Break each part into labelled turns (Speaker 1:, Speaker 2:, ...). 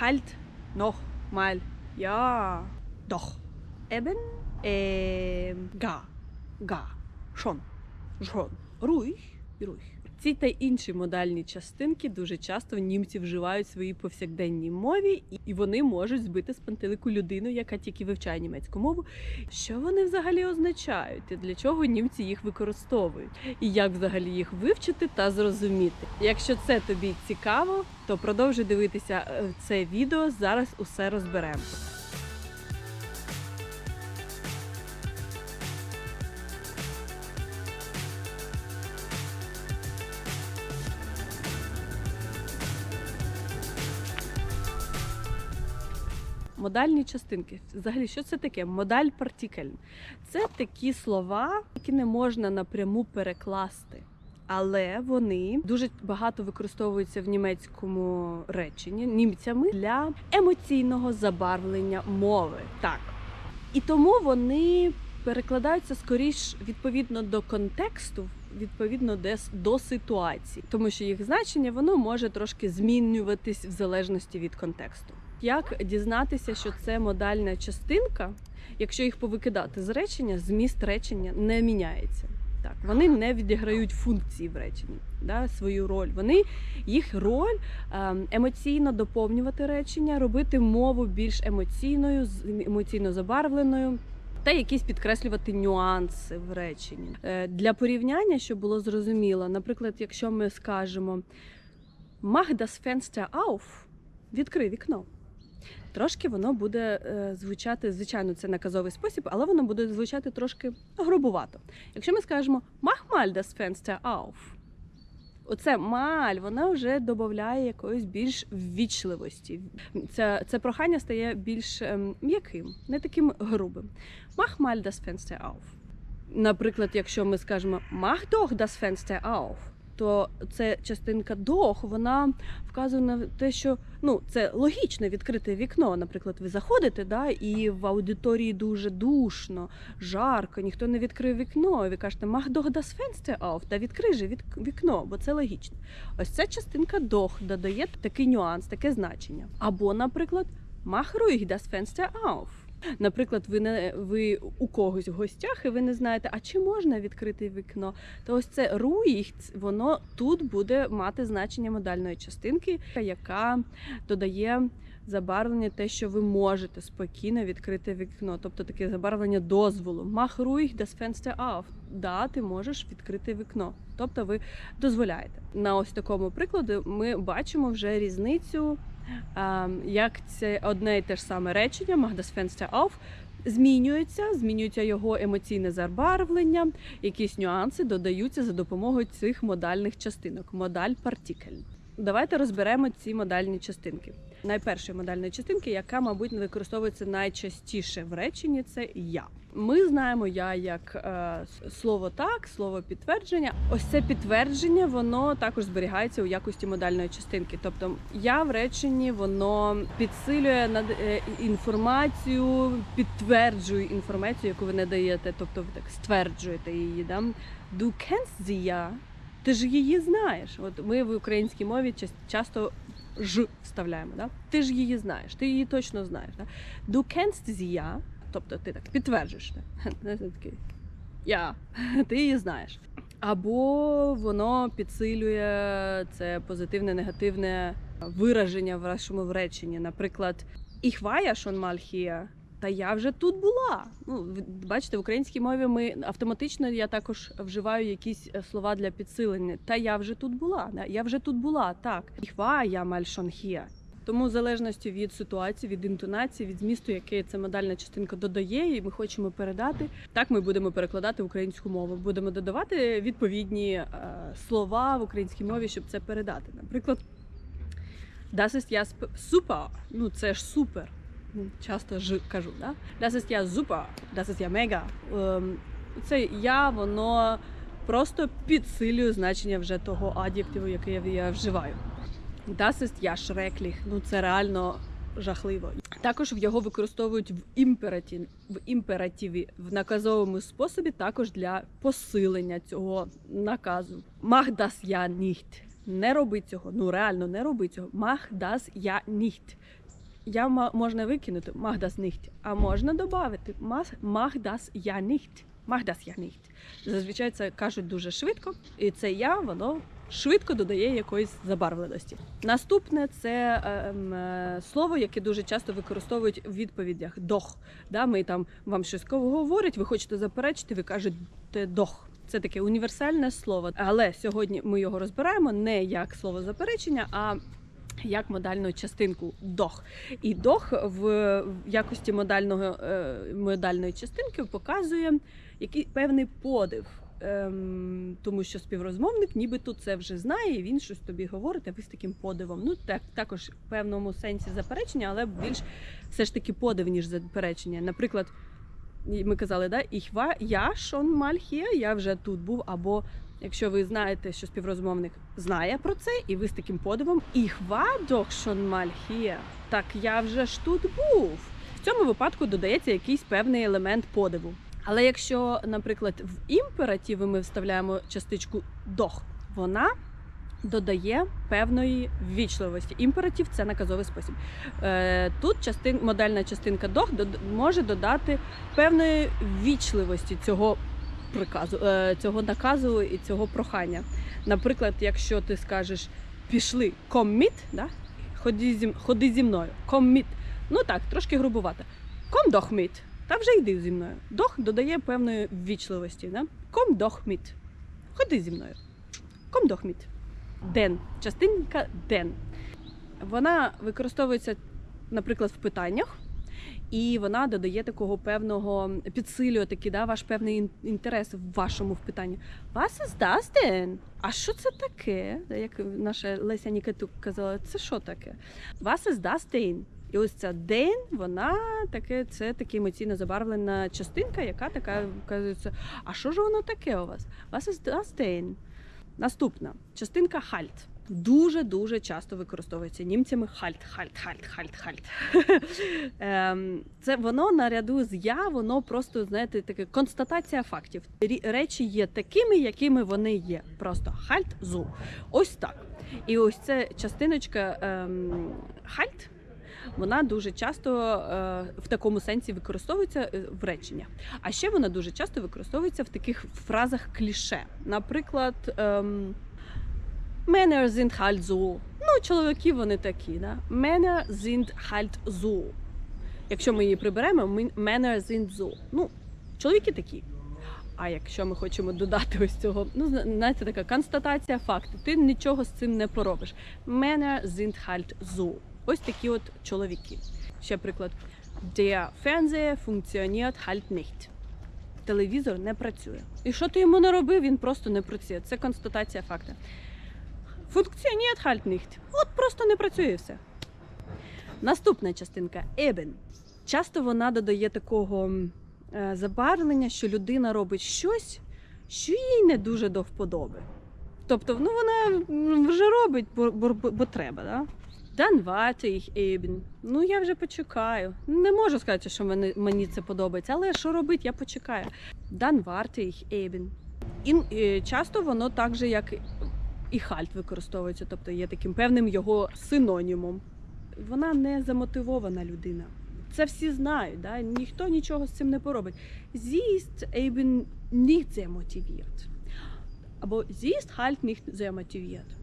Speaker 1: halt, noch, mal, ja, doch, eben, ähm, gar, gar, schon, schon, ruhig, ruhig. Ці та інші модальні частинки дуже часто німці вживають в своїй повсякденній мові, і- і вони можуть збити з пантелику людину, яка тільки вивчає німецьку мову. Що вони взагалі означають? І для чого німці їх використовують? І як взагалі їх вивчити та зрозуміти? Якщо це тобі цікаво, то продовжуй дивитися е, це відео. Зараз усе розберемо. Модальні частинки. Взагалі, що це таке? Модаль партікель. Це такі слова, які не можна напряму перекласти. Але вони дуже багато використовуються в німецькому реченні німцями для емоційного забарвлення мови. Так. І тому вони перекладаються скоріш відповідно до контексту, відповідно дес- до ситуації, тому що їх значення воно може трошки змінюватись в залежності від контексту. Як дізнатися, що це модальна частинка, якщо їх повикидати з речення, зміст речення не міняється. Так, вони не відіграють функції в реченні, да, свою роль. Вони їх роль ем, емоційно доповнювати речення, робити мову більш емоційною, емоційно забарвленою. Та якісь підкреслювати нюанси в реченні Е, для порівняння, щоб було зрозуміло. Наприклад, якщо ми скажемо Mach das Fenster auf, відкрий вікно. Трошки воно буде е, звучати, звичайно, це наказовий спосіб, але воно буде звучати трошки грубувато. Якщо ми скажемо mal das Fenster auf, оце маль, вона вже додає якоїсь більш ввічливості. Це, це прохання стає більш ем, м'яким, не таким грубим. Mach mal das Fenster auf. Наприклад, якщо ми скажемо Mach doch das Fenster auf, то це частинка doch, вона вказує на те, що ну це логічно відкрити вікно. Наприклад, ви заходите, да, і в аудиторії дуже душно, жарко, ніхто не відкрив вікно. І ви кажете, мах doch das Fenster auf, та відкрий же вікно, бо це логічно. Ось ця частинка doch додає такий нюанс, таке значення. Або, наприклад, ruhig das Fenster auf. Наприклад, ви не ви у когось в гостях, і ви не знаєте, а чи можна відкрити вікно, то ось це руїх, воно тут буде мати значення модальної частинки, яка додає забарвлення те, що ви можете спокійно відкрити вікно, тобто таке забарвлення дозволу. Mach ruhig das Fenster auf. Да, ти можеш відкрити вікно. Тобто ви дозволяєте. На ось такому прикладі ми бачимо вже різницю, як це одне і те ж саме речення, Магдасфенстя auf, змінюється, змінюється його емоційне забарвлення, якісь нюанси додаються за допомогою цих модальних частинок. Модаль партікель. Давайте розберемо ці модальні частинки. Найпершої модальної частинки, яка, мабуть, використовується найчастіше в реченні, це я. Ми знаємо я як е, слово так, слово підтвердження. Ось це підтвердження, воно також зберігається у якості модальної частинки. Тобто я в реченні воно підсилює над е, інформацію, підтверджує інформацію, яку ви надаєте, тобто ви так стверджуєте її. Да? Du kennst sie ja. Ти ж її знаєш. От ми в українській мові часто ж вставляємо. Да? Ти ж її знаєш, ти її точно знаєш. Да? Du kennst sie ja. Тобто ти так підтверджуєш. Да? Я, ти її знаєш. Або воно підсилює це позитивне, негативне вираження в вашому реченні. Наприклад, Ich war schon mal hier. Та я вже тут була. Ну, бачите, в українській мові ми автоматично я також вживаю якісь е, слова для підсилення. Та я вже тут була. Да? Я вже тут була. Так. War ja mal. Тому в залежності від ситуації, від інтонації, від змісту, яке ця модальна частинка додає, і ми хочемо передати, так ми будемо перекладати українську мову. Будемо додавати відповідні е, слова в українській мові, щоб це передати. Наприклад, Das ist ja super. Ну це ж супер. Часто ж кажу, да? Das ist ja super, das ist ja mega. Це я, воно просто підсилює значення вже того ад'єктиву, який я вживаю. Das ist ja schrecklich. Ну це реально жахливо. Також його використовують в імперативі, в імперативі в наказовому способі, також для посилення цього наказу. Mach das ja nicht. Не роби цього. Ну реально не роби цього. Mach das ja nicht. Я можна викинути das nicht, а можна додати ja nicht. Mach das ja nicht. Зазвичай це кажуть дуже швидко, і це я, воно швидко додає якоїсь забарвленості. Наступне це е, ем, е, слово, яке дуже часто використовують в відповідях дох. Да, ми там вам щось говорять, ви хочете заперечити, ви кажете дох. Це таке універсальне слово, але сьогодні ми його розбираємо не як слово заперечення, а як модальну частинку дох. І дох в якості модального, е, модальної частинки показує який певний подив. Ем, тому що співрозмовник нібито це вже знає, і він щось тобі говорить, а ви з таким подивом. Ну так також в певному сенсі заперечення, але більш все ж таки подив, ніж заперечення. Наприклад, ми казали, да, war я mal hier, я вже тут був. Або якщо ви знаєте, що співрозмовник знає про це, і ви з таким подивом schon mal hier, так я вже ж тут був. В цьому випадку додається якийсь певний елемент подиву. Але якщо, наприклад, в імперативи ми вставляємо частичку дох, вона додає певної ввічливості. Імператив це наказовий спосіб. Е, Тут частин, модельна частинка дох може додати певної ввічливості цього приказу, е, цього наказу і цього прохання. Наприклад, якщо ти скажеш пішли комміт, да? ходи, зі, ходи зі мною, комміт. Ну так, трошки грубувато. Ком дох міт. Та вже йди зі мною. Дох додає певної ввічливості. Да? Ком дох міт. Ходи зі мною. Ком дох міт. Ден. Частинка ден. Вона використовується, наприклад, в питаннях, і вона додає такого певного, підсилює такий, да, ваш певний інтерес в вашому в питанні. Was ist? А що це таке? Як наша Леся Нікатюк казала, це що таке? Ist das? І ось ця день, вона таке, це таки емоційно забарвлена частинка, яка така вказується. А що ж воно таке у вас? Ist das? Наступна частинка хальт. Дуже дуже часто використовується німцями хальт, хальт, хальт, хальт, хальт. Це воно наряду з я, воно просто знаєте, таке констатація фактів. Речі є такими, якими вони є. Просто хальт зу. Ось так. І ось ця частиночка ем, хальт. Вона дуже часто е, в такому сенсі використовується е, в реченнях. А ще вона дуже часто використовується в таких фразах кліше. Наприклад, ем, Männer sind halt so. Ну, чоловіки вони такі, да? Männer sind halt so. Якщо ми її приберемо, Männer sind so. Ну, чоловіки такі. А якщо ми хочемо додати ось цього, ну зна- знаєте, така констатація факту, ти нічого з цим не поробиш. Männer sind halt so. Ось такі от чоловіки. Ще приклад. Der Fernseher funktioniert halt nicht. Телевізор не працює. І що ти йому не робив, він просто не працює. Це констатація факту. Funktioniert halt nicht. От просто не працює все. Наступна частинка eben. Часто вона додає такого е, забарвлення, що людина робить щось, що їй не дуже до вподоби. Тобто, ну вона вже робить, бо, бо, бо, бо треба, да? Dann warte ich eben. Ну я вже почекаю. Не можу сказати, що мені, мені це подобається, але що робити, я почекаю. Dann warte ich eben. І, е, часто воно так же, як і хальт використовується, тобто є таким певним його синонімом. Вона не замотивована людина. Це всі знають, да? ніхто нічого з цим не поробить. Зіст eben nicht sehr motiviert. Або зіст хальт nicht sehr motiviert.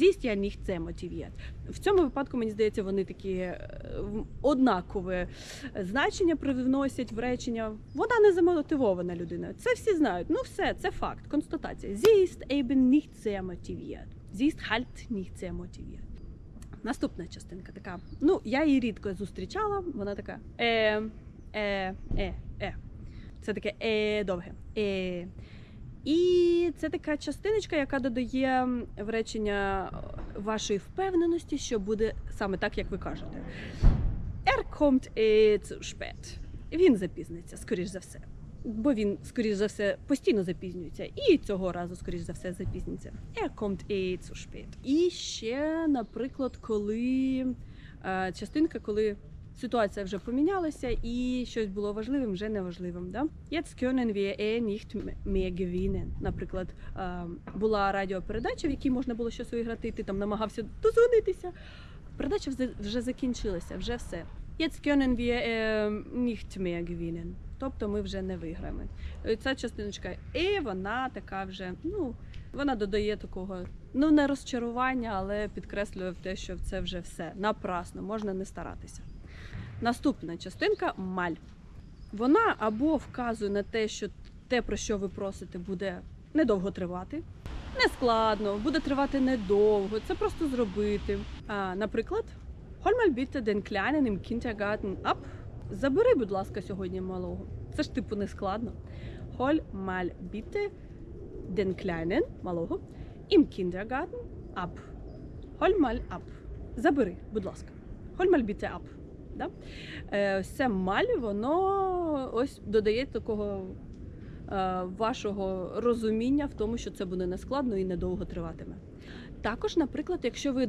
Speaker 1: Ist ja nicht sehr motiviert. В цьому випадку, мені здається, вони такі е, однакове значення привносять в речення. Вона не замотивована людина. Це всі знають. Ну все, це факт, констатація. Ist eben nicht motiviert. Sie ist halt nicht sehr motiviert. Наступна частинка така. Ну, я її рідко зустрічала. Вона така е, е, е, е. Це таке е довге. Е. І це така частиночка, яка додає в речення вашої впевненості, що буде саме так, як ви кажете. Er kommt zu spät. Він запізниться, скоріш за все. Бо він, скоріш за все, постійно запізнюється. І цього разу, скоріш за все, запізниться. Er kommt zu spät. І ще, наприклад, коли е, частинка, коли ситуація вже помінялася і щось було важливим, вже неважливим. Да? Jetzt können wir eh nicht mehr gewinnen. Наприклад, е, була радіопередача, в якій можна було щось виграти, ти там намагався дозвонитися. Передача вже, закінчилася, вже все. Jetzt können wir äh, nicht mehr gewinnen. Тобто ми вже не виграємо. Е, Ця частиночка і вона така вже, ну, вона додає такого, ну не розчарування, але підкреслює те, що це вже все напрасно, можна не старатися. Наступна частинка маль. Вона або вказує на те, що те, про що ви просите, буде недовго тривати, нескладно, буде тривати недовго, це просто зробити. А, наприклад, bitte den Kleinen im Kindergarten ab. Забери, будь ласка, сьогодні малого. Це ж типу не складно. Hol mal bitte den малого, im Kindergarten ab. Hol mal ab. Забери, будь ласка. Hol mal bitte. Да? Е, це маль, воно ось додає такого е, вашого розуміння в тому, що це буде нескладно і недовго триватиме. Також, наприклад, якщо ви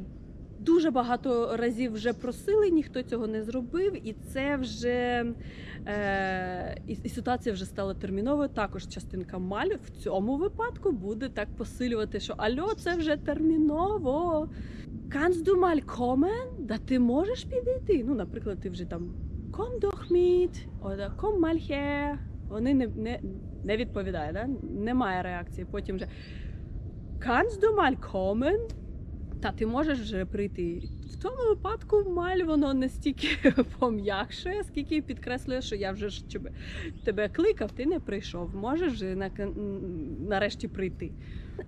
Speaker 1: дуже багато разів вже просили, ніхто цього не зробив, і це вже е, і, ситуація вже стала терміновою. Також частинка маль в цьому випадку буде так посилювати, що альо, це вже терміново. Kannst du mal kommen? Да ти можеш підійти? Ну, наприклад, ти вже там komm doch mit, oder komm mal her. Вони не, не, не відповідають, да? немає реакції. Потім вже Kannst du mal kommen? Та ти можеш вже прийти. В тому випадку маль воно не стільки пом'якшує, скільки підкреслює, що я вже ж тебе, кликав, ти не прийшов. Можеш нарешті прийти.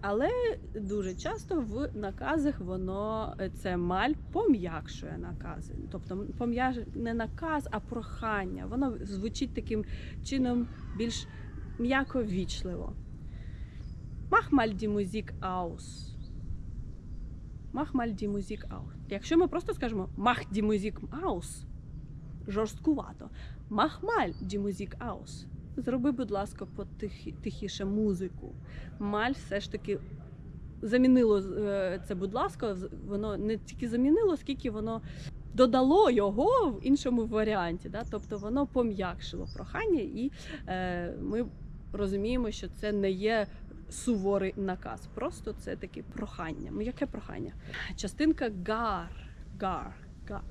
Speaker 1: Але дуже часто в наказах воно е, це маль пом'якшує накази. Тобто пом'яж не наказ, а прохання. Воно звучить таким чином більш м'яко вічливо. Aus. Mach mal die Musik aus. Якщо ми просто скажемо die Musik aus, жорсткувато. Die Musik aus. Зроби, будь ласка, потихі, тихіше музику. Маль все ж таки замінило е, це, будь ласка, воно не тільки замінило, скільки воно додало його в іншому варіанті. Да? Тобто воно пом'якшило прохання, і е, ми розуміємо, що це не є суворий наказ. Просто це таке прохання. Яке прохання? Частинка гар. Гар. гар.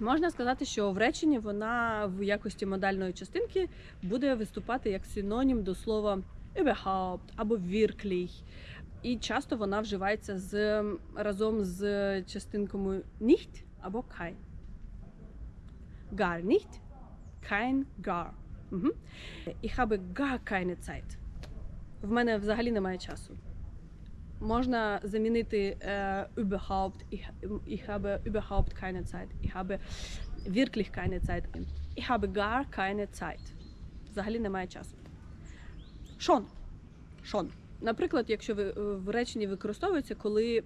Speaker 1: Можна сказати, що в реченні вона в якості модальної частинки буде виступати як синонім до слова überhaupt або wirklich. І часто вона вживається з, разом з частинками nicht або kein. Gar nicht, kein gar. Угу. Ich habe gar keine Zeit. В мене взагалі немає часу. Можна замінити е, überhaupt, ich, ich habe überhaupt keine Zeit. Ich habe wirklich keine Zeit. Ich habe gar keine Zeit. Взагалі немає часу. Schon. Schon. Наприклад, якщо ви е, в реченні використовується, коли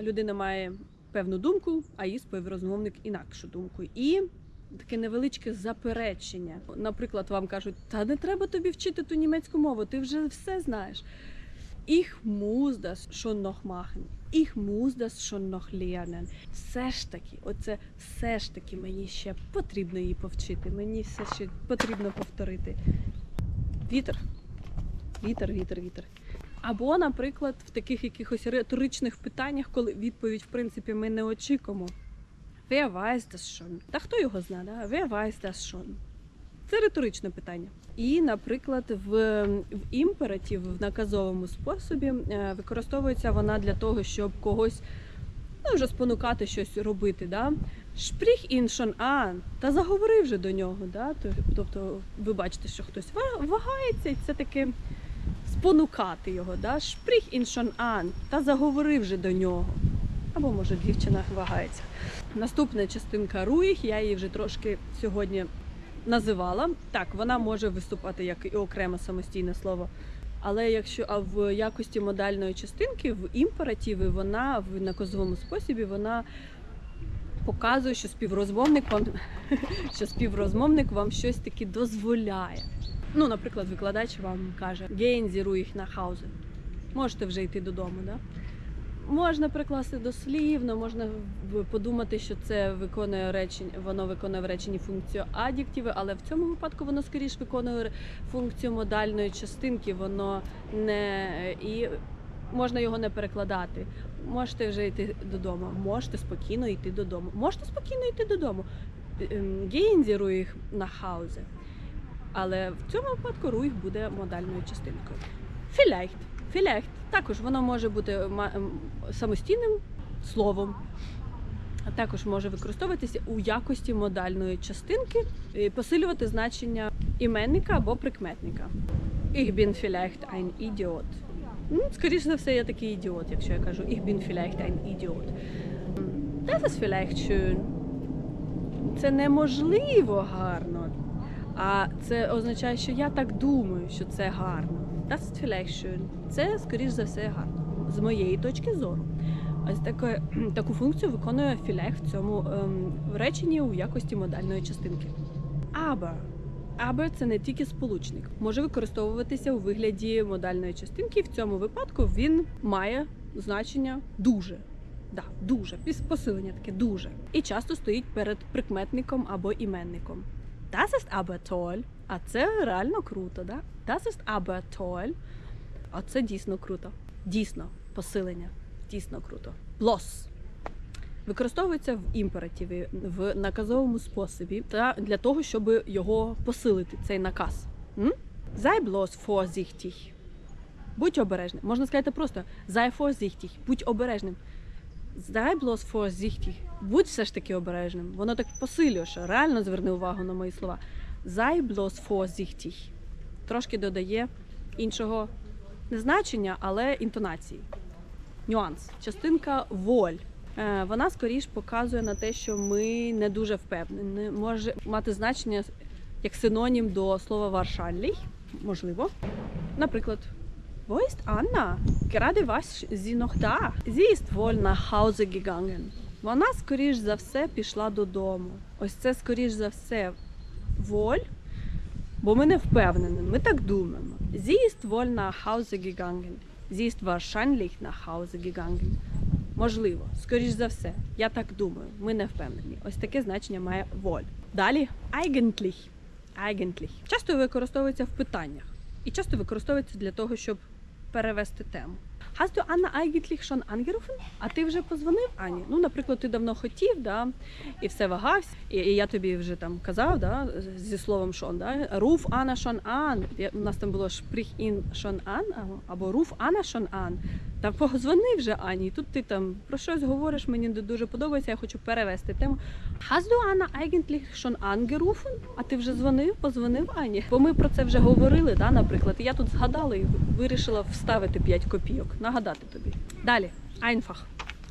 Speaker 1: людина має певну думку, а її співрозмовник інакшу думку. І таке невеличке заперечення. Наприклад, вам кажуть, та не треба тобі вчити ту німецьку мову, ти вже все знаєш. Ich muss das schon noch machen. Ich muss das schon noch lernen. Все ж таки, оце все ж таки мені ще потрібно її повчити. Мені все ще потрібно повторити. Вітер. Вітер, вітер, вітер. Або, наприклад, в таких якихось риторичних питаннях, коли відповідь, в принципі, ми не очікуємо. Wer weiß das schon? Та хто його знає, да? Wer weiß das schon? Це риторичне питання. І, наприклад, в, в імператив в наказовому способі е, використовується вона для того, щоб когось ну, вже спонукати щось робити. Да? Sprich ihn schon. Та заговори вже до нього. Да? Тобто, ви бачите, що хтось вагається, і це таке спонукати його. Да? Ihn schon an. Та заговори вже до нього. Або може дівчина вагається. Наступна частинка руїх, я її вже трошки сьогодні називала. Так, вона може виступати як і окреме самостійне слово. Але якщо а в якості модальної частинки, в імперативі, вона в наказовому способі вона показує, що співрозмовник вам що співрозмовник вам щось таки дозволяє. Ну, наприклад, викладач вам каже Sie ruhig nach Hause. Можете вже йти додому, да? Можна прикласти дослівно, можна подумати, що це виконує речення, воно виконує в реченні функцію адjективи, але в цьому випадку воно скоріш виконує функцію модальної частинки, воно не і можна його не перекладати. можете вже йти додому. Можете спокійно йти додому. Можете спокійно йти додому. Ем, Sie ruhig nach Hause. Але в цьому випадку руїх буде модальною частинкою. Vielleicht. Vielleicht. Також воно може бути самостійним словом. А також може використовуватися у якості модальної частинки і посилювати значення іменника або прикметника. Ich bin vielleicht ein Idiot. Ну, скоріше за все, я такий ідіот, якщо я кажу Ich bin vielleicht ein Idiot. Das ist vielleicht schön. Це неможливо гарно. А це означає, що я так думаю, що це гарно. Ist vielleicht. Це, скоріш за все, гарно. З моєї точки зору. Ось таке, таку функцію виконує vielleicht в цьому ем, реченні у якості модальної частинки. Aber. Aber – це не тільки сполучник, може використовуватися у вигляді модальної частинки. В цьому випадку він має значення дуже. Да, дуже. Посилення таке дуже. І часто стоїть перед прикметником або іменником. Das ist aber toll. А це реально круто, да? Das ist aber toll. А це дійсно круто. Дійсно, посилення. Дійсно круто. Bloß. Використовується в імперативі в наказовому способі та для того, щоб його посилити, цей наказ. М? Sei vorsichtig. Будь обережним. Можна сказати просто sei vorsichtig. Будь обережним. Sei bloß vorsichtig. Будь все ж таки обережним. Воно так посилює, що реально зверни увагу на мої слова. Sei bloß vorsichtig. Трошки додає іншого не значення, але інтонації. Нюанс. Частинка воль. Е, Вона скоріш показує на те, що ми не дуже впевнені. Може мати значення як синонім до слова wahrscheinlich. Можливо. Наприклад, Wo ist Anna? Gerade was sie noch da? Sie ist wohl nach Hause gegangen. Вона, скоріш за все, пішла додому. Ось це, скоріш за все, воль, бо ми не впевнені, ми так думаємо. Sie ist wohl nach Hause gegangen. Sie ist wahrscheinlich nach. Можливо, скоріш за все, я так думаю, ми не впевнені. Ось таке значення має воль. Далі eigentlich. Eigentlich. Часто використовується в питаннях і часто використовується для того, щоб перевести тему. Hast du Anna eigentlich schon angerufen? А ти вже позвонив Ані? Ну, наприклад, ти давно хотів, да, і все вагався, і, і я тобі вже там казав, да, зі словом шон, да, руф Анна шон. Я- У нас там було sprich ін шон ан, або- руф Анна шон an. Та позвони вже Ані, тут ти там про щось говориш, мені не дуже подобається, я хочу перевести тему. Hast du eigentlich schon angerufen? А ти вже дзвонив, позвонив Ані? Бо ми про це вже говорили, да, наприклад. Я тут згадала і вирішила вставити 5 копійок, нагадати тобі. Далі. Einfach.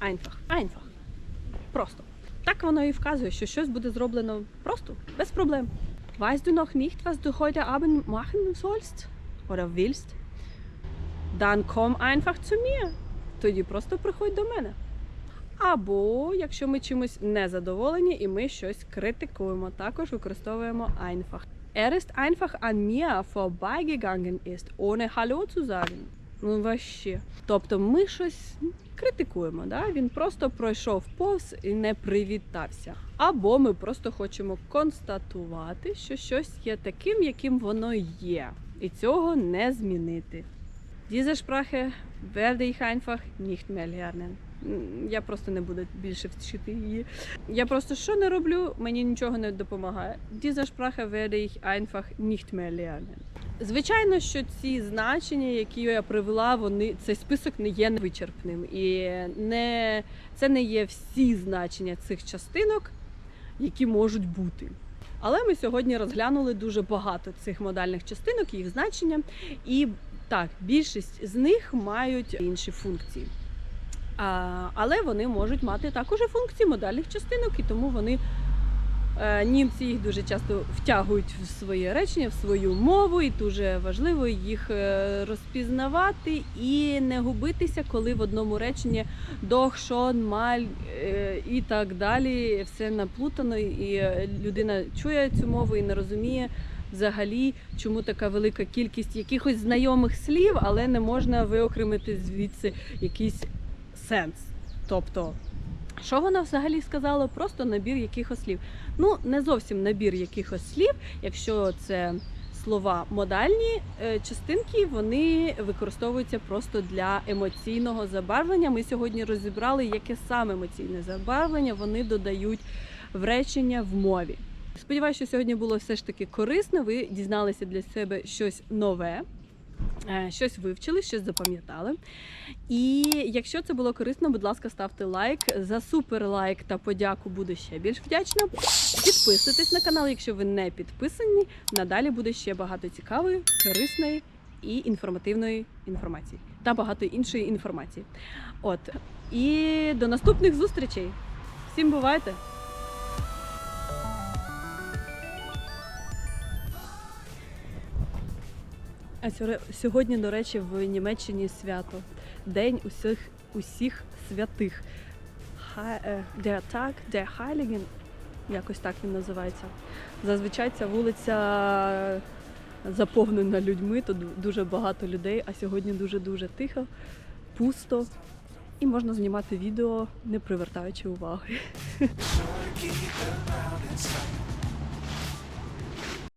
Speaker 1: Einfach. Einfach. Просто. Так воно і вказує, що щось буде зроблено просто, без проблем. Weißt du noch nicht, was du heute Abend machen sollst? Oder willst? Dann komm einfach zu mir. Тоді просто приходь до мене. Або якщо ми чимось не задоволені і ми щось критикуємо, також використовуємо einfach. Er ist einfach an mir vorbeigegangen ist, ohne Hallo zu sagen. Ну, вообще. Тобто ми щось критикуємо, да? він просто пройшов повз і не привітався. Або ми просто хочемо констатувати, що щось є таким, яким воно є, і цього не змінити. Diese Sprache werde ich einfach nicht mehr lernen. Я просто не буду більше вчити її. Я просто що не роблю, мені нічого не допомагає. Diese Sprache werde ich einfach nicht mehr lernen. Звичайно, що ці значення, які я привела, вони цей список не є вичерпним. І не, це не є всі значення цих частинок, які можуть бути. Але ми сьогодні розглянули дуже багато цих модальних частинок, їх значення, і так, більшість з них мають інші функції. Але вони можуть мати також функції модальних частинок, і тому вони е, німці їх дуже часто втягують в своє речення, в свою мову, і дуже важливо їх е, розпізнавати і не губитися, коли в одному реченні дох, шон, маль е, і так далі. Все наплутано, і людина чує цю мову і не розуміє взагалі, чому така велика кількість якихось знайомих слів, але не можна виокремити звідси якийсь сенс. Тобто, що вона взагалі сказала? Просто набір якихось слів. Ну, не зовсім набір якихось слів, якщо це слова. Модальні е, частинки вони використовуються просто для емоційного забарвлення. Ми сьогодні розібрали, яке саме емоційне забарвлення вони додають в речення в мові. Сподіваюся, що сьогодні було все ж таки корисно. Ви дізналися для себе щось нове. е, Щось вивчили, щось запам'ятали. І якщо це було корисно, будь ласка, ставте лайк. За супер лайк та подяку буду ще більш вдячна. Підписуйтесь на канал, якщо ви не підписані. Надалі буде ще багато цікавої, корисної і інформативної інформації та багато іншої інформації. От і до наступних зустрічей. Всім бувайте! А сьогодні, до речі, в Німеччині свято. День усіх усіх святих. Е, Der Tag der Heiligen. Якось так він називається. Зазвичай ця вулиця заповнена людьми, тут дуже багато людей, а сьогодні дуже-дуже тихо, пусто. І можна знімати відео, не привертаючи уваги.